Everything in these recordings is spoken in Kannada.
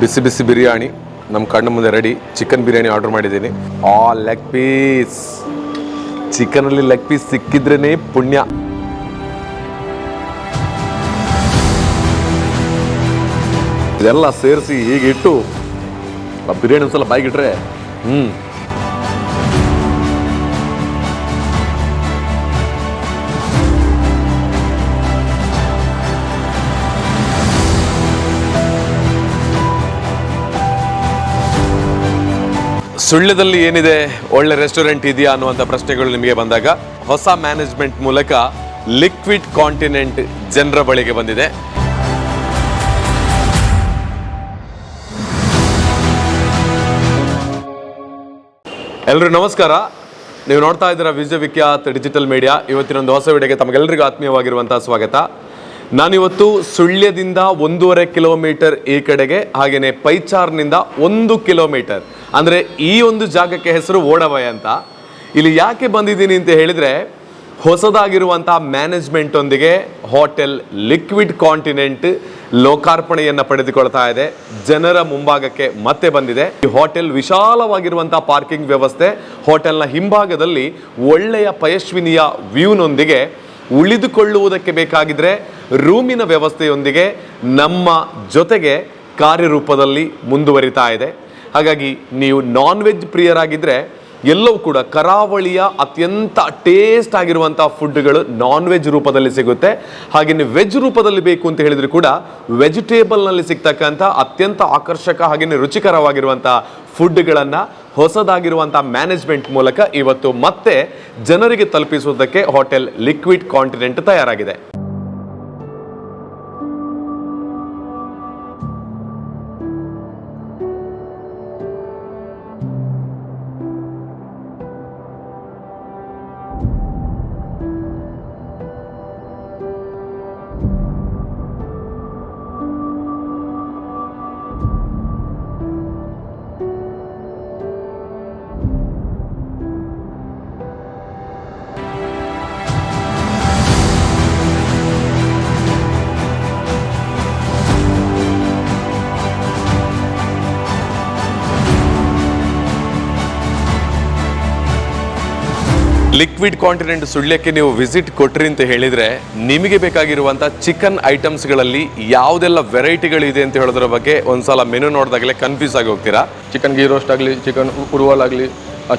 ಬಿಸಿ ಬಿಸಿ ಬಿರಿಯಾನಿ. ನಮ್ಮ ಕಣ್ಣು ಮುಂದೆ ರೆಡಿ ಚಿಕನ್ ಬಿರಿಯಾನಿ ಆರ್ಡರ್ ಮಾಡಿದ್ದೀನಿ. ಆ ಲೆಗ್ ಪೀಸ್ ಚಿಕನಲ್ಲಿ ಲೆಗ್ ಪೀಸ್ ಸಿಕ್ಕಿದ್ರೇ ಪುಣ್ಯ. ಇದೆಲ್ಲ ಸೇರಿಸಿ ಹೀಗೆ ಇಟ್ಟು ಬಿರಿಯಾನಿ ಒಂದ್ಸಲ ಬಾಯಿಗಿಟ್ರೆ ಹ್ಞೂ ಸುಳ್ಯದಲ್ಲಿ ಏನಿದೆ, ಒಳ್ಳೆ ರೆಸ್ಟೋರೆಂಟ್ ಇದೆಯಾ ಅನ್ನುವಂಥ ಪ್ರಶ್ನೆಗಳು ನಿಮಗೆ ಬಂದಾಗ ಹೊಸ ಮ್ಯಾನೇಜ್ಮೆಂಟ್ ಮೂಲಕ ಲಿಕ್ವಿಡ್ ಕಾಂಟಿನೆಂಟ್ ಜನರ ಬಳಿಗೆ ಬಂದಿದೆ. ಎಲ್ಲರೂ ನಮಸ್ಕಾರ. ನೀವು ನೋಡ್ತಾ ಇದ್ದೀರಾ ವಿಖ್ಯಾತ್ ಡಿಜಿಟಲ್ ಮೀಡಿಯಾ. ಇವತ್ತಿನ ಒಂದು ಹೊಸ ವಿಡಿಯೋಗೆ ತಮಗೆಲ್ಲರಿಗೂ ಆತ್ಮೀಯವಾಗಿರುವಂತಹ ಸ್ವಾಗತ. ನಾನಿವತ್ತು ಸುಳ್ಯದಿಂದ ಒಂದೂವರೆ ಕಿಲೋಮೀಟರ್ ಈ ಕಡೆಗೆ, ಹಾಗೆಯೇ ಪೈಚಾರ್ನಿಂದ ಒಂದು ಕಿಲೋಮೀಟರ್. ಅಂದರೆ ಈ ಒಂದು ಜಾಗಕ್ಕೆ ಹೆಸರು ಓಡವಯ ಅಂತ. ಇಲ್ಲಿ ಯಾಕೆ ಬಂದಿದ್ದೀನಿ ಅಂತ ಹೇಳಿದರೆ ಹೊಸದಾಗಿರುವಂಥ ಮ್ಯಾನೇಜ್ಮೆಂಟ್ ಒಂದಿಗೆ ಹೋಟೆಲ್ ಲಿಕ್ವಿಡ್ ಕಾಂಟಿನೆಂಟ್ ಲೋಕಾರ್ಪಣೆಯನ್ನು ಪಡೆದುಕೊಳ್ತಾ ಇದೆ. ಜನರ ಮುಂಭಾಗಕ್ಕೆ ಮತ್ತೆ ಬಂದಿದೆ. ಈ ಹೋಟೆಲ್ ವಿಶಾಲವಾಗಿರುವಂಥ ಪಾರ್ಕಿಂಗ್ ವ್ಯವಸ್ಥೆ ಹೋಟೆಲ್ನ ಹಿಂಭಾಗದಲ್ಲಿ ಒಳ್ಳೆಯ ಪಯಶ್ವಿನಿಯ ವ್ಯೂನೊಂದಿಗೆ ಉಳಿದುಕೊಳ್ಳುವುದಕ್ಕೆ ಬೇಕಾಗಿದ್ರೆ ರೂಮಿನ ವ್ಯವಸ್ಥೆಯೊಂದಿಗೆ ನಮ್ಮ ಜೊತೆಗೆ ಕಾರ್ಯರೂಪದಲ್ಲಿ ಮುಂದುವರಿತಾ ಇದೆ. ಹಾಗಾಗಿ ನೀವು ನಾನ್ ವೆಜ್ ಪ್ರಿಯರಾಗಿದ್ದರೆ ಎಲ್ಲವೂ ಕೂಡ ಕರಾವಳಿಯ ಅತ್ಯಂತ ಟೇಸ್ಟ್ ಆಗಿರುವಂಥ ಫುಡ್ಗಳು ನಾನ್ ವೆಜ್ ರೂಪದಲ್ಲಿ ಸಿಗುತ್ತೆ. ಹಾಗೆಯೇ ವೆಜ್ ರೂಪದಲ್ಲಿ ಬೇಕು ಅಂತ ಹೇಳಿದ್ರು ಕೂಡ ವೆಜಿಟೇಬಲ್ನಲ್ಲಿ ಸಿಗ್ತಕ್ಕಂಥ ಅತ್ಯಂತ ಆಕರ್ಷಕ ಹಾಗೆಯೇ ರುಚಿಕರವಾಗಿರುವಂಥ ಫುಡ್ಗಳನ್ನು ಹೊಸದಾಗಿರುವಂಥ ಮ್ಯಾನೇಜ್ಮೆಂಟ್ ಮೂಲಕ ಇವತ್ತು ಮತ್ತೆ ಜನರಿಗೆ ತಲುಪಿಸುವುದಕ್ಕೆ ಹೋಟೆಲ್ ಲಿಕ್ವಿಡ್ ಕಾಂಟಿನೆಂಟ್ ತಯಾರಾಗಿದೆ. ಲಿಕ್ವಿಡ್ ಕಾಂಟಿನೆಂಟ್ ಸುಳ್ಯಕ್ಕೆ ನೀವು ವಿಸಿಟ್ ಕೊಟ್ರಿ ಅಂತ ಹೇಳಿದ್ರೆ ನಿಮಗೆ ಬೇಕಾಗಿರುವಂಥ ಚಿಕನ್ ಐಟಮ್ಸ್ಗಳಲ್ಲಿ ಯಾವುದೆಲ್ಲ ವೆರೈಟಿಗಳಿದೆ ಅಂತ ಹೇಳೋದ್ರ ಬಗ್ಗೆ ಒಂದ್ಸಲ ಮೆನು ನೋಡಿದಾಗಲೇ ಕನ್ಫ್ಯೂಸ್ ಆಗಿ ಹೋಗ್ತೀರಾ? ಚಿಕನ್ ಗೀ ರೋಸ್ಟ್ ಆಗಲಿ ಚಿಕನ್ ಉರುವಲ್ ಆಗಲಿ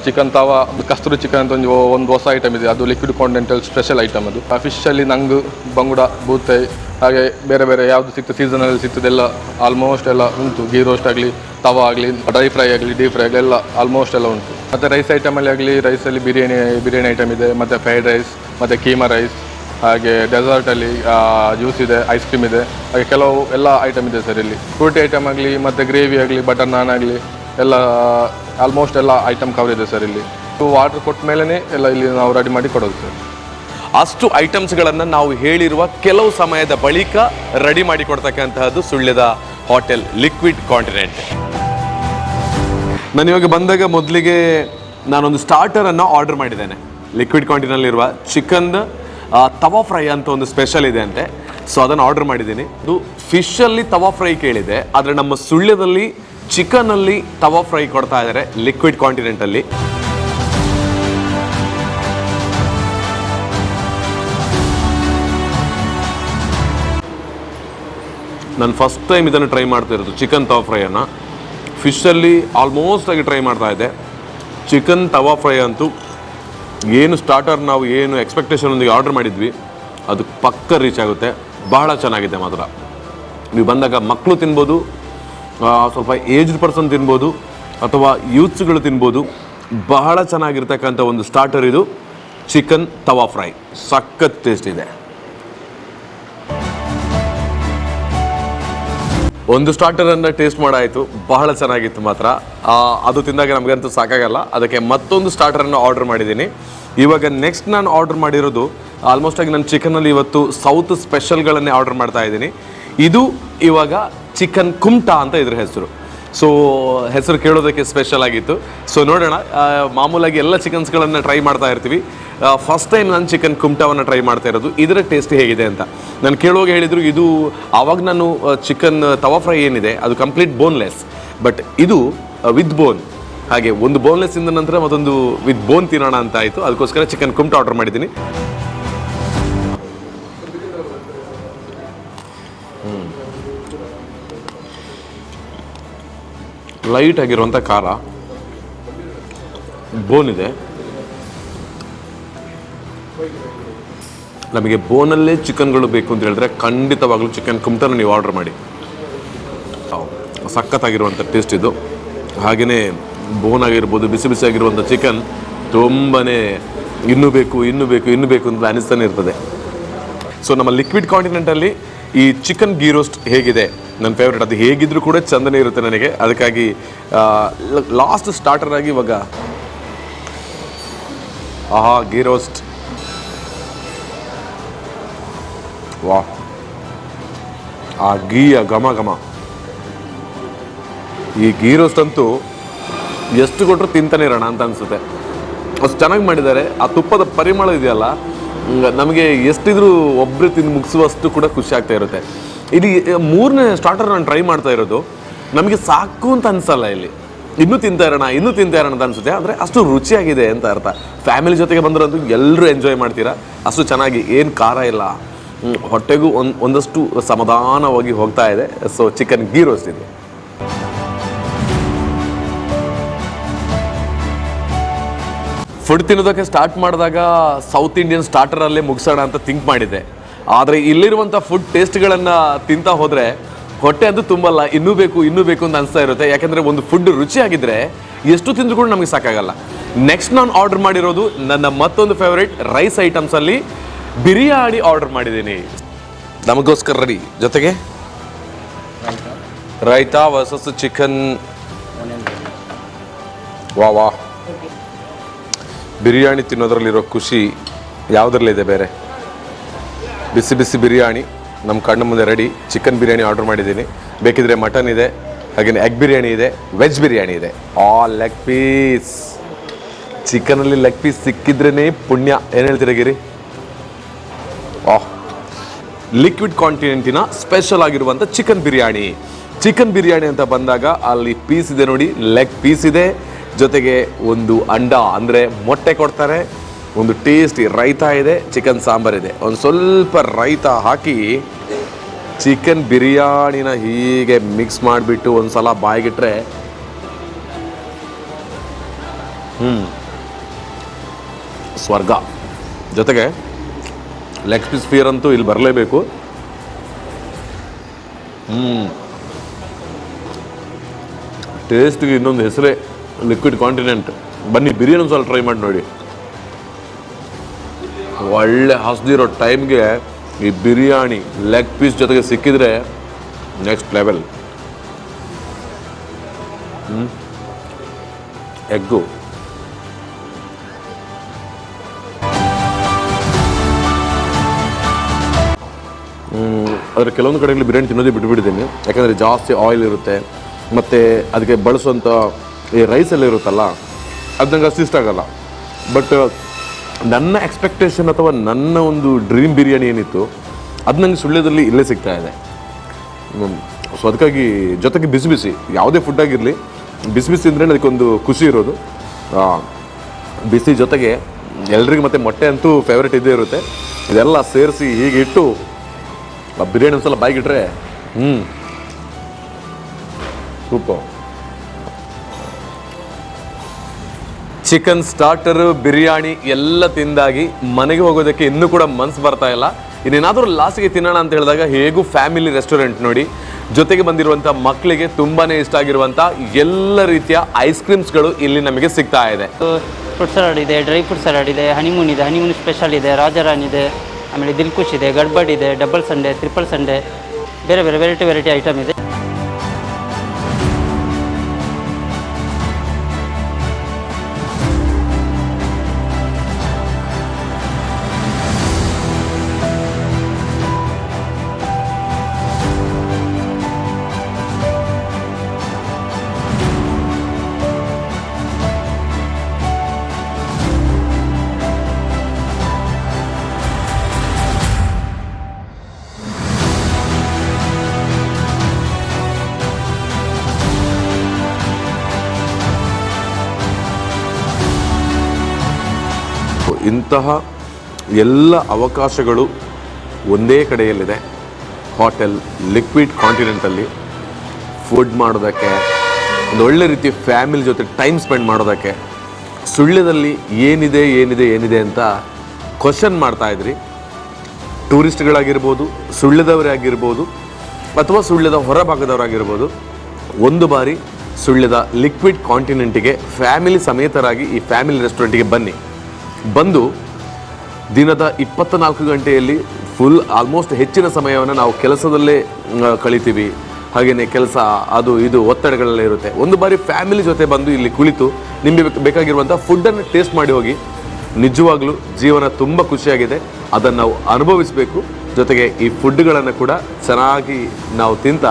ಚಿಕನ್ ತಾವ, ಕಸ್ತೂರಿ ಚಿಕನ್ ಅಂತ ಒಂದು ಒಂದು ಹೊಸ ಐಟಮ್ ಇದೆ. ಅದು ಲಿಕ್ವಿಡ್ ಕಾಂಟಿನೆಂಟಲ್ ಸ್ಪೆಷಲ್ ಐಟಮ್ ಅದು. ಫಿಶಲ್ಲಿ ನಂಗು, ಬಂಗುಡ, ಬೂತೈ, ಹಾಗೆ ಬೇರೆ ಬೇರೆ ಯಾವುದು ಸಿಗ್ತದೆ ಸೀಸನಲ್ಲಿ ಸಿಕ್ತದೆಲ್ಲ ಆಲ್ಮೋಸ್ಟ್ ಎಲ್ಲ ಉಂಟು. ಗೀ ರೋಸ್ಟ್ ಆಗಲಿ, ತವ ಆಗಲಿ ಡ್ರೈ ಫ್ರೈ ಆಗಲಿ ಡೀಪ್ ಫ್ರೈ ಆಗಲಿ, ಎಲ್ಲ ಆಲ್ಮೋಸ್ಟ್ ಎಲ್ಲ ಉಂಟು. ಮತ್ತು ರೈಸ್ ಐಟಮಲ್ಲಿ ಆಗಲಿ ರೈಸಲ್ಲಿ ಬಿರಿಯಾನಿ ಬಿರಿಯಾನಿ ಐಟಮ್ ಇದೆ, ಮತ್ತು ಫ್ರೈಡ್ ರೈಸ್ ಮತ್ತು ಕೀಮಾ ರೈಸ್ ಹಾಗೆ ಡೆಸರ್ಟಲ್ಲಿ ಜ್ಯೂಸ್ ಇದೆ ಐಸ್ ಕ್ರೀಮ್ ಇದೆ, ಹಾಗೆ ಕೆಲವು ಎಲ್ಲ ಐಟಮ್ ಇದೆ ಸರ್ ಇಲ್ಲಿ. ಫ್ರೂಟಿ ಐಟಮ್ ಆಗಲಿ, ಮತ್ತು ಗ್ರೇವಿ ಆಗಲಿ ಬಟರ್ ನಾನ್ ಆಗಲಿ, ಎಲ್ಲ ಆಲ್ಮೋಸ್ಟ್ ಎಲ್ಲ ಐಟಮ್ ಕವರ್ ಇದೆ ಸರ್ ಇಲ್ಲಿ. ವಾಟರ್ ಕೊಟ್ಟ ಮೇಲೇ ಎಲ್ಲ ಇಲ್ಲಿ ನಾವು ರೆಡಿ ಮಾಡಿ ಕೊಡೋದು ಸರ್ ಅಷ್ಟು ಐಟಮ್ಸ್ಗಳನ್ನು ನಾವು ಹೇಳಿರುವ ಕೆಲವು ಸಮಯದ ಬಳಿಕ ರೆಡಿ ಮಾಡಿ ಕೊಡ್ತಕ್ಕಂತಹದ್ದು ಸುಳ್ಯದ ಹೋಟೆಲ್ ಲಿಕ್ವಿಡ್ ಕಾಂಟಿನೆಂಟ್ ನಾನು ಇವಾಗ ಬಂದಾಗ ಮೊದಲಿಗೆ ನಾನೊಂದು ಸ್ಟಾರ್ಟರನ್ನು ಆರ್ಡರ್ ಮಾಡಿದ್ದೇನೆ. ಲಿಕ್ವಿಡ್ ಕಾಂಟಿನಲ್ಲಿರುವ ಚಿಕನ್ ತವಾ ಫ್ರೈ ಅಂತ ಒಂದು ಸ್ಪೆಷಲ್ ಇದೆ ಅಂತೆ. ಸೊ ಅದನ್ನು ಆರ್ಡರ್ ಮಾಡಿದ್ದೀನಿ. ಅದು ಫಿಶಲ್ಲಿ ತವಾ ಫ್ರೈ ಕೇಳಿದೆ. ಆದರೆ ನಮ್ಮ ಸುಳ್ಯದಲ್ಲಿ ಚಿಕನಲ್ಲಿ ತವಾ ಫ್ರೈ ಕೊಡ್ತಾ ಇದ್ದಾರೆ ಲಿಕ್ವಿಡ್ ಕಾಂಟಿನೆಂಟಲ್ಲಿ ನಾನು ಫಸ್ಟ್ ಟೈಮ್ ಇದನ್ನು ಟ್ರೈ ಮಾಡ್ತಾ ಇರೋದು ಚಿಕನ್ ತವಾ ಫ್ರೈಯನ್ನು ಫಿಶಲ್ಲಿ ಆಲ್ಮೋಸ್ಟ್ ಆಗಿ ಟ್ರೈ ಮಾಡ್ತಾ ಇದ್ದೆ ಚಿಕನ್ ತವಾ ಫ್ರೈ ಅಂತೂ ಏನು ಸ್ಟಾರ್ಟರ್ ನಾವು ಏನು ಎಕ್ಸ್ಪೆಕ್ಟೇಷನ್ ಒಂದಿಗೆ ಆರ್ಡರ್ ಮಾಡಿದ್ವಿ. ಅದು ಪಕ್ಕ ರೀಚ್ ಆಗುತ್ತೆ. ಬಹಳ ಚೆನ್ನಾಗಿದೆ ಮಾತ್ರ. ನೀವು ಬಂದಾಗ ಮಕ್ಕಳು ತಿನ್ಬೋದು ಸ್ವಲ್ಪ ಏಜ್ಡ್ ಪರ್ಸನ್ ತಿನ್ಬೋದು, ಅಥವಾ ಯೂತ್ಸ್ಗಳು ತಿನ್ಬೋದು. ಬಹಳ ಚೆನ್ನಾಗಿರ್ತಕ್ಕಂಥ ಒಂದು ಸ್ಟಾರ್ಟರ್ ಇದು. ಚಿಕನ್ ತವಾ ಫ್ರೈ ಸಖತ್ ಟೇಸ್ಟ್ ಇದೆ. ಒಂದು ಸ್ಟಾರ್ಟರನ್ನು ಟೇಸ್ಟ್ ಮಾಡಾಯಿತು. ಬಹಳ ಚೆನ್ನಾಗಿತ್ತು ಮಾತ್ರ. ಅದು ತಿಂದಾಗ ನಮಗಂತೂ ಸಾಕಾಗಲ್ಲ. ಅದಕ್ಕೆ ಮತ್ತೊಂದು ಸ್ಟಾರ್ಟರನ್ನು ಆರ್ಡರ್ ಮಾಡಿದ್ದೀನಿ. ಇವಾಗ ನೆಕ್ಸ್ಟ್ ನಾನು ಆರ್ಡರ್ ಮಾಡಿರೋದು ಆಲ್ಮೋಸ್ಟ್ ಆಗಿ ನಾನು ಚಿಕನಲ್ಲಿ ಇವತ್ತು ಸೌತ್ ಸ್ಪೆಷಲ್ಗಳನ್ನೇ ಆರ್ಡರ್ ಮಾಡ್ತಾ ಇದ್ದೀನಿ. ಇದು ಇವಾಗ ಚಿಕನ್ ಕುಮ್ಟಾ ಅಂತ ಇದ್ರ ಹೆಸರು. ಸೊ ಹೆಸರು ಕೇಳೋದಕ್ಕೆ ಸ್ಪೆಷಲ್ ಆಗಿತ್ತು. ಸೊ ನೋಡೋಣ. ಮಾಮೂಲಾಗಿ ಎಲ್ಲ ಚಿಕನ್ಸ್ಗಳನ್ನು ಟ್ರೈ ಮಾಡ್ತಾ ಇರ್ತೀವಿ. ಫಸ್ಟ್ ಟೈಮ್ ನಾನು ಚಿಕನ್ ಕುಮ್ಟಾವನ್ನು ಟ್ರೈ ಮಾಡ್ತಾ ಇರೋದು. ಇದರ ಟೇಸ್ಟ್ ಹೇಗಿದೆ ಅಂತ. ನಾನು ಕೇಳುವಾಗ ಹೇಳಿದರು, ಇದು ಆವಾಗ ನಾನು ಚಿಕನ್ ತವಾ ಫ್ರೈ ಏನಿದೆ, ಅದು ಕಂಪ್ಲೀಟ್ ಬೋನ್ಲೆಸ್ ಬಟ್ ಇದು ವಿತ್ ಬೋನ್ ಹಾಗೆ ಒಂದು ಬೋನ್ಲೆಸ್ ಇಂದ ನಂತರ ಮತ್ತೊಂದು ವಿತ್ ಬೋನ್ ತಿನ್ನೋಣ ಅಂತ ಆಯಿತು. ಅದಕ್ಕೋಸ್ಕರ ಚಿಕನ್ ಕುಮ್ಟ ಆರ್ಡರ್ ಮಾಡಿದ್ದೀನಿ. ಲೈಟ್ ಆಗಿರುವಂಥ ಖಾರ. ಬೋನ್ ಇದೆ. ನಮಗೆ ಬೋನಲ್ಲೇ ಚಿಕನ್ಗಳು ಬೇಕು ಅಂತ ಹೇಳಿದ್ರೆ ಖಂಡಿತವಾಗ್ಲೂ ಚಿಕನ್ ಕುಮಟನ ನೀವು ಆರ್ಡರ್ ಮಾಡಿ. ಸಖತ್ತಾಗಿರುವಂಥ ಟೇಸ್ಟ್ ಇದು. ಹಾಗೆಯೇ ಬೋನ್ ಆಗಿರ್ಬೋದು, ಬಿಸಿ ಬಿಸಿ ಆಗಿರುವಂಥ ಚಿಕನ್ ತುಂಬಾ ಇನ್ನೂ ಬೇಕು ಇನ್ನೂ ಬೇಕು ಇನ್ನೂ ಬೇಕು ಅಂತ ಅನಿಸ್ತಾನೆ ಇರ್ತದೆ. ಸೊ ನಮ್ಮ ಲಿಕ್ವಿಡ್ ಕಾಂಟಿನೆಂಟಲ್ಲಿ ಈ ಚಿಕನ್ ಗೀ ರೋಸ್ಟ್ ಹೇಗಿದೆ? ನನ್ನ ಫೇವ್ರೇಟ್ ಅದು ಹೇಗಿದ್ರೂ ಕೂಡ ಚಂದನೇ ಇರುತ್ತೆ ನನಗೆ. ಅದಕ್ಕಾಗಿ ಲಾಸ್ಟ್ ಸ್ಟಾರ್ಟರ್ ಆಗಿ ಇವಾಗ, ಆಹಾ ಗೀ ರೋಸ್ಟ್ ವಾ. ಆ ಗೀಯ ಘಮ ಘಮ. ಈ ಗೀ ರೋಸ್ಟ್ ಅಂತೂ ಎಷ್ಟು ಕೊಟ್ಟರು ತಿಂತಾನೆ ಇರೋಣ ಅಂತ ಅನಿಸುತ್ತೆ. ಅಷ್ಟು ಚೆನ್ನಾಗಿ ಮಾಡಿದ್ದಾರೆ. ಆ ತುಪ್ಪದ ಪರಿಮಳ ಇದೆಯಲ್ಲ ನಮಗೆ ಎಷ್ಟಿದ್ರೂ ಒಬ್ಬರು ತಿಂದು ಮುಗಿಸುವಷ್ಟು ಕೂಡ ಖುಷಿ ಆಗ್ತಾ ಇರುತ್ತೆ. ಇದು ಮೂರನೇ ಸ್ಟಾರ್ಟರ್ ನಾನು ಟ್ರೈ ಮಾಡ್ತಾ ಇರೋದು. ನಮಗೆ ಸಾಕು ಅಂತ ಅನಿಸಲ್ಲ ಇಲ್ಲಿ. ಇನ್ನೂ ತಿಂತಾ ಇರೋಣ, ಇನ್ನೂ ತಿಂತಾ ಇರೋಣ ಅಂತ ಅನಿಸುತ್ತೆ. ಆದರೆ ಅಷ್ಟು ರುಚಿಯಾಗಿದೆ ಅಂತ ಅರ್ಥ. ಫ್ಯಾಮಿಲಿ ಜೊತೆಗೆ ಬಂದರಂತೂ ಎಲ್ಲರೂ ಎಂಜಾಯ್ ಮಾಡ್ತೀರಾ? ಅಷ್ಟು ಚೆನ್ನಾಗಿ, ಏನು ಖಾರ ಇಲ್ಲ. ಹೊಟ್ಟೆಗೂ ಒಂದು ಒಂದಷ್ಟು ಸಮಾಧಾನವಾಗಿ ಹೋಗ್ತಾ ಇದೆ. ಸೊ ಚಿಕನ್ ಗೀ ರೋಸ್ಟ್ ಇದು. ಫುಡ್ ತಿನ್ನೋದಕ್ಕೆ ಸ್ಟಾರ್ಟ್ ಮಾಡಿದಾಗ ಸೌತ್ ಇಂಡಿಯನ್ ಸ್ಟಾರ್ಟರಲ್ಲೇ ಮುಗಿಸೋಣ ಅಂತ ಥಿಂಕ್ ಮಾಡಿದೆ. ಆದರೆ ಇಲ್ಲಿರುವಂಥ ಫುಡ್ ಟೇಸ್ಟ್ಗಳನ್ನು ತಿಂತಾ ಹೋದರೆ ಹೊಟ್ಟೆ ಅಂತೂ ತುಂಬಲ್ಲ, ಇನ್ನೂ ಬೇಕು ಇನ್ನೂ ಬೇಕು ಅಂತ ಅನಿಸ್ತಾ ಇರುತ್ತೆ. ಯಾಕೆಂದರೆ ಒಂದು ಫುಡ್ ರುಚಿಯಾಗಿದ್ದರೆ ಎಷ್ಟು ತಿಂದರೂ ಕೂಡ ನಮಗೆ ಸಾಕಾಗಲ್ಲ. ನೆಕ್ಸ್ಟ್ ನಾನು ಆರ್ಡರ್ ಮಾಡಿರೋದು ನನ್ನ ಮತ್ತೊಂದು ಫೇವ್ರೇಟ್ ರೈಸ್ ಐಟಮ್ಸಲ್ಲಿ ಬಿರಿಯಾನಿ ಆರ್ಡರ್ ಮಾಡಿದ್ದೀನಿ. ನಮಗೋಸ್ಕರ ರೆಡಿ ಜೊತೆಗೆ? ರೈತ. ವರ್ಸಸ್ ಚಿಕನ್ ವಾ ವಾ. ಬಿರಿಯಾನಿ ತಿನ್ನೋದ್ರಲ್ಲಿರೋ ಖುಷಿ ಯಾವುದ್ರಲ್ಲಿದೆ ಬೇರೆ? ಬಿಸಿ ಬಿಸಿ ಬಿರಿಯಾನಿ. ನಮ್ಮ ಕಣ್ಣು ಮುಂದೆ ರೆಡಿ ಚಿಕನ್ ಬಿರಿಯಾನಿ ಆರ್ಡರ್ ಮಾಡಿದ್ದೀನಿ. ಬೇಕಿದ್ರೆ ಮಟನ್ ಇದೆ ಹಾಗೆಯೇ ಎಗ್ ಬಿರಿಯಾನಿ ಇದೆ ವೆಜ್ ಬಿರಿಯಾನಿ ಇದೆ. ಆಲ್ ಲೆಗ್ ಪೀಸ್ ಚಿಕನಲ್ಲಿ ಲೆಗ್ ಪೀಸ್ ಸಿಕ್ಕಿದ್ರೇ ಪುಣ್ಯ. ಏನು ಹೇಳ್ತೀರಾ ಗಿರಿ? ಆಹ್ ಲಿಕ್ವಿಡ್ ಕಾಂಟಿನೆಂಟಿನ ಸ್ಪೆಷಲ್ ಆಗಿರುವಂಥ ಚಿಕನ್ ಬಿರಿಯಾನಿ ಚಿಕನ್ ಬಿರಿಯಾನಿ ಅಂತ ಬಂದಾಗ ಅಲ್ಲಿ ಪೀಸ್ ಇದೆ ನೋಡಿ ಲೆಗ್ ಪೀಸ್ ಇದೆ. ಜೊತೆಗೆ ಒಂದು ಅಂಡ, ಅಂದರೆ ಮೊಟ್ಟೆ ಕೊಡ್ತಾರೆ. ಒಂದು ಟೇಸ್ಟಿ ರೈತ ಇದೆ ಚಿಕನ್ ಸಾಂಬಾರಿದೆ ಒಂದು ಸ್ವಲ್ಪ ರೈತ ಹಾಕಿ ಚಿಕನ್ ಬಿರಿಯಾನಿನ ಹೀಗೆ ಮಿಕ್ಸ್ ಮಾಡಿಬಿಟ್ಟು ಒಂದು ಸಲ ಬಾಯಿಗಿಟ್ರೆ. ಹ್ಞೂ ಸ್ವರ್ಗ. ಜೊತೆಗೆ ಲೆಗ್ ಪೀಸ್ ಫಿಯರ್ ಅಂತೂ ಇಲ್ಲಿ ಬರಲೇಬೇಕು. ಹ್ಞೂ ಟೇಸ್ಟ್ಗೆ ಇನ್ನೊಂದು ಹೆಸರೇ ಲಿಕ್ವಿಡ್ ಕಾಂಟಿನೆಂಟ್ ಬನ್ನಿ, ಬಿರಿಯಾನಿ ಸ್ವಲ್ಪ ಟ್ರೈ ಮಾಡಿ ನೋಡಿ. ಒಳ್ಳೆ ಹಸ್ದಿರೋ ಟೈಮ್ಗೆ ಈ ಬಿರಿಯಾನಿ ಲೆಗ್ ಪೀಸ್ ಜೊತೆಗೆ ಸಿಕ್ಕಿದ್ರೆ ನೆಕ್ಸ್ಟ್ ಲೆವೆಲ್ ಹ್ಞೂ ಎಗ್ಗು ಆದರೆ ಕೆಲವೊಂದು ಕಡೆಗಳಲ್ಲಿ ಬಿರಿಯಾನಿ ತಿನ್ನೋದೇ ಬಿಟ್ಬಿಟ್ಟಿದ್ದೀನಿ. ಯಾಕಂದರೆ ಜಾಸ್ತಿ ಆಯಿಲ್ ಇರುತ್ತೆ. ಮತ್ತು ಅದಕ್ಕೆ ಬಳಸುವಂಥ ಈ ರೈಸ್ ಎಲ್ಲ ಇರುತ್ತಲ್ಲ, ಅದು ನಂಗೆ ಅಷ್ಟು ಇಷ್ಟ ಆಗಲ್ಲ. ಬಟ್ ನನ್ನ ಎಕ್ಸ್ಪೆಕ್ಟೇಷನ್ ಅಥವಾ ನನ್ನ ಒಂದು ಡ್ರೀಮ್ ಬಿರಿಯಾನಿ ಏನಿತ್ತು, ಅದು ನಂಗೆ ಸುಳ್ಳ್ಯದಲ್ಲಿ ಇಲ್ಲೇ ಸಿಗ್ತಾ ಇದೆ. ಸೊ ಅದಕ್ಕಾಗಿ ಜೊತೆಗೆ ಬಿಸಿ ಬಿಸಿ, ಯಾವುದೇ ಫುಡ್ ಆಗಿರಲಿ, ಬಿಸಿ ಬಿಸಿ ಅಂದರೆ ಅದಕ್ಕೊಂದು ಖುಷಿ ಇರೋದು. ಬಿಸಿ ಜೊತೆಗೆ ಎಲ್ರಿಗೂ ಮತ್ತು ಮೊಟ್ಟೆ ಅಂತೂ ಫೇವ್ರೇಟ್ ಇದ್ದೇ ಇರುತ್ತೆ. ಇದೆಲ್ಲ ಸೇರಿಸಿ ಹೀಗೆ ಇಟ್ಟು ಬಿರಿಯಾನಿ ಒಂದ್ಸಲ ಬಾಯಿಗಿಟ್ರೆ ಹ್ಞೂ ಸೂಪರ್ ಚಿಕನ್ ಸ್ಟಾರ್ಟರ್, ಬಿರಿಯಾನಿ ಎಲ್ಲ ತಿಂದಾಗಿ ಮನೆಗೆ ಹೋಗೋದಕ್ಕೆ ಇನ್ನೂ ಕೂಡ ಮನ್ಸು ಬರ್ತಾ ಇಲ್ಲ. ಇನ್ನೇನಾದರೂ ಲಾಸ್ಟಿಗೆ ತಿನ್ನೋಣ ಅಂತ ಹೇಳಿದಾಗ ಹೇಗೂ ಫ್ಯಾಮಿಲಿ ರೆಸ್ಟೋರೆಂಟ್ ನೋಡಿ, ಜೊತೆಗೆ ಬಂದಿರುವಂಥ ಮಕ್ಕಳಿಗೆ ತುಂಬಾ ಇಷ್ಟ ಆಗಿರುವಂಥ ಎಲ್ಲ ರೀತಿಯ ಐಸ್ ಕ್ರೀಮ್ಸ್ಗಳು ಇಲ್ಲಿ ನಮಗೆ ಸಿಗ್ತಾ ಇದೆ. ಫ್ರೂಟ್ ಸಲಾಡ್ ಇದೆ ಡ್ರೈ ಫ್ರೂಟ್ ಸಲಾಡ್ ಇದೆ ಹನಿಮೂನ್ ಇದೆ ಹನಿಮೂನ್ ಸ್ಪೆಷಲ್ ಇದೆ ರಾಜರಾನ್ ಇದೆ. ಆಮೇಲೆ ದಿಲ್ಕುಶ್ ಇದೆ, ಗಡ್ಬಡ್ ಇದೆ ಡಬಲ್ ಸಂಡೆ ಟ್ರಿಪಲ್ ಸಂಡೆ ಬೇರೆ ಬೇರೆ ವೆರೈಟಿ ವೆರೈಟಿ ಐಟಮ್ ಇದೆ. ಇಂತಹ ಎಲ್ಲ ಅವಕಾಶಗಳು ಒಂದೇ ಕಡೆಯಲ್ಲಿದೆ. ಹೋಟೆಲ್ ಲಿಕ್ವಿಡ್ ಕಾಂಟಿನೆಂಟಲ್ಲಿ ಫುಡ್ ಮಾಡೋದಕ್ಕೆ, ಒಂದು ಒಳ್ಳೆ ರೀತಿ ಫ್ಯಾಮಿಲಿ ಜೊತೆ ಟೈಮ್ ಸ್ಪೆಂಡ್ ಮಾಡೋದಕ್ಕೆ ಸುಳ್ಳ್ಯದಲ್ಲಿ ಏನಿದೆ ಏನಿದೆ ಏನಿದೆ ಅಂತ ಕ್ವಶನ್ ಮಾಡ್ತಾ ಇದ್ರಿ. ಟೂರಿಸ್ಟ್ಗಳಾಗಿರ್ಬೋದು ಸುಳ್ಳ್ಯದವರೇ ಆಗಿರ್ಬೋದು, ಅಥವಾ ಸುಳ್ಯದ ಹೊರಭಾಗದವರಾಗಿರ್ಬೋದು, ಒಂದು ಬಾರಿ ಸುಳ್ಳ್ಯದ ಲಿಕ್ವಿಡ್ ಕಾಂಟಿನೆಂಟಿಗೆ ಫ್ಯಾಮಿಲಿ ಸಮೇತರಾಗಿ ಈ ಫ್ಯಾಮಿಲಿ ರೆಸ್ಟೋರೆಂಟಿಗೆ ಬನ್ನಿ. ಬಂದು ದಿನದ ಇಪ್ಪತ್ನಾಲ್ಕು ಗಂಟೆಯಲ್ಲಿ ಫುಲ್ ಆಲ್ಮೋಸ್ಟ್ ಹೆಚ್ಚಿನ ಸಮಯವನ್ನು ನಾವು ಕೆಲಸದಲ್ಲೇ ಕಳಿತೀವಿ. ಹಾಗೆಯೇ ಕೆಲಸ, ಅದು ಇದು ಒತ್ತಡಗಳೆಲ್ಲ ಇರುತ್ತೆ. ಒಂದು ಬಾರಿ ಫ್ಯಾಮಿಲಿ ಜೊತೆ ಬಂದು ಇಲ್ಲಿ ಕುಳಿತು ನಿಮಗೆ ಬೇಕು- ಬೇಕಾಗಿರುವಂಥ ಫುಡ್ಡನ್ನು ಟೇಸ್ಟ್ ಮಾಡಿ ಹೋಗಿ. ನಿಜವಾಗ್ಲೂ ಜೀವನ ತುಂಬ ಖುಷಿಯಾಗಿದೆ. ಅದನ್ನು ನಾವು ಅನುಭವಿಸಬೇಕು. ಜೊತೆಗೆ ಈ ಫುಡ್ಗಳನ್ನು ಕೂಡ ಚೆನ್ನಾಗಿ ನಾವು ತಿಂತ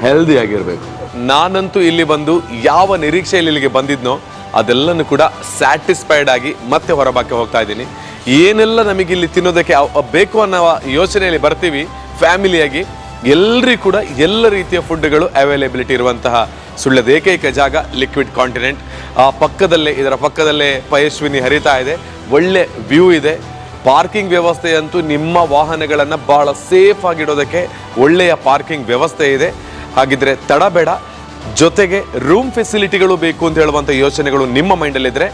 ಹೆಲ್ದಿಯಾಗಿರಬೇಕು ನಾನಂತೂ ಇಲ್ಲಿ ಬಂದು ಯಾವ ನಿರೀಕ್ಷೆಯಲ್ಲಿ ಇಲ್ಲಿಗೆ ಬಂದಿದ್ನೋ ಅದೆಲ್ಲನೂ ಕೂಡ ಸ್ಯಾಟಿಸ್ಫೈಡ್ ಆಗಿ ಮತ್ತೆ ಹೊರಬಾಕೆ ಹೋಗ್ತಾ ಇದ್ದೀನಿ. ಏನೆಲ್ಲ ನಮಗೆ ಇಲ್ಲಿ ತಿನ್ನೋದಕ್ಕೆ ಬೇಕು ಅನ್ನೋ ಯೋಚನೆಯಲ್ಲಿ ಬರ್ತೀವಿ ಫ್ಯಾಮಿಲಿಯಾಗಿ ಎಲ್ಲರಿಗೂ ಕೂಡ ಎಲ್ಲ ರೀತಿಯ ಫುಡ್ಗಳು ಅವೈಲೇಬಿಲಿಟಿ ಇರುವಂತಹ ಸುಳ್ಳದ ಏಕೈಕ ಜಾಗ ಲಿಕ್ವಿಡ್ ಕಾಂಟಿನೆಂಟ್ ಆ ಪಕ್ಕದಲ್ಲೇ, ಇದರ ಪಕ್ಕದಲ್ಲೇ ಪಯಶ್ವಿನಿ ಹರಿತಾ ಇದೆ, ಒಳ್ಳೆ ವ್ಯೂ ಇದೆ. ಪಾರ್ಕಿಂಗ್ ವ್ಯವಸ್ಥೆ ಅಂತೂ ನಿಮ್ಮ ವಾಹನಗಳನ್ನು ಬಹಳ ಸೇಫ್ ಆಗಿಡೋದಕ್ಕೆ ಒಳ್ಳೆಯ ಪಾರ್ಕಿಂಗ್ ವ್ಯವಸ್ಥೆ ಇದೆ. ಹಾಗಿದ್ರೆ ತಡಬೇಡ ಜೊತೆಗೆ ರೂಮ್ ಫೆಸಿಲಿಟಿಗಳು ಬೇಕು ಅಂತ ಹೇಳುವಂಥ ಯೋಚನೆಗಳು ನಿಮ್ಮ ಮೈಂಡಲ್ಲಿದ್ದರೆ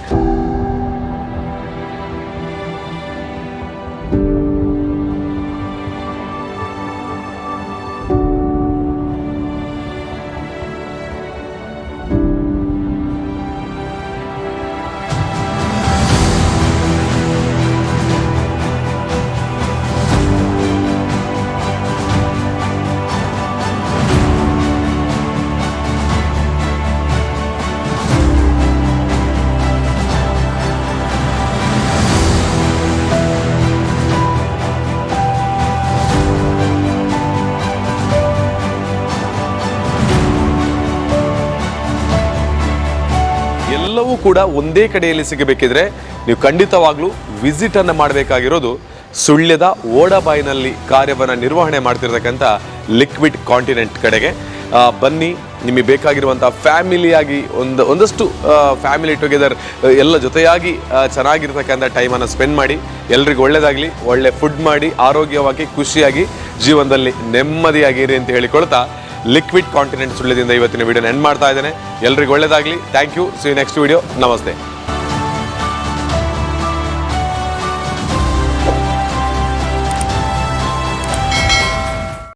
ಎಲ್ಲವೂ ಕೂಡ ಒಂದೇ ಕಡೆಯಲ್ಲಿ ಸಿಗಬೇಕಿದ್ರೆ ನೀವು ಖಂಡಿತವಾಗ್ಲೂ ವಿಸಿಟನ್ನು ಮಾಡಬೇಕಾಗಿರೋದು ಸುಳ್ಯದ ಓಡಬಾಯಿನಲ್ಲಿ ಕಾರ್ಯವನ್ನು ನಿರ್ವಹಣೆ ಮಾಡ್ತಿರ್ತಕ್ಕಂಥ ಲಿಕ್ವಿಡ್ ಕಾಂಟಿನೆಂಟ್ ಕಡೆಗೆ. ಬನ್ನಿ, ನಿಮಗೆ ಬೇಕಾಗಿರುವಂಥ ಫ್ಯಾಮಿಲಿಯಾಗಿ ಒಂದು, ಒಂದಷ್ಟು ಫ್ಯಾಮಿಲಿ ಟುಗೆದರ್, ಎಲ್ಲ ಜೊತೆಯಾಗಿ ಚೆನ್ನಾಗಿರ್ತಕ್ಕಂಥ ಟೈಮನ್ನು ಸ್ಪೆಂಡ್ ಮಾಡಿ, ಎಲ್ರಿಗೂ ಒಳ್ಳೆಯದಾಗಲಿ ಒಳ್ಳೆ ಫುಡ್ ಮಾಡಿ, ಆರೋಗ್ಯವಾಗಿ, ಖುಷಿಯಾಗಿ ಜೀವನದಲ್ಲಿ ನೆಮ್ಮದಿಯಾಗಿರಿ ಅಂತ ಹೇಳಿಕೊಳ್ತಾ ಲಿಕ್ವಿಡ್ ಕಾಂಟಿನೆಂಟ್ ಸುಳ್ಯದಿಂದ ಇವತ್ತಿನ ವಿಡಿಯೋನ ಎಂಡ್ ಮಾಡ್ತಾ ಇದ್ದೇನೆ. ಎಲ್ರಿಗೂ ಒಳ್ಳೇದಾಗಲಿ. Thank you see next video ನಮಸ್ತೆ.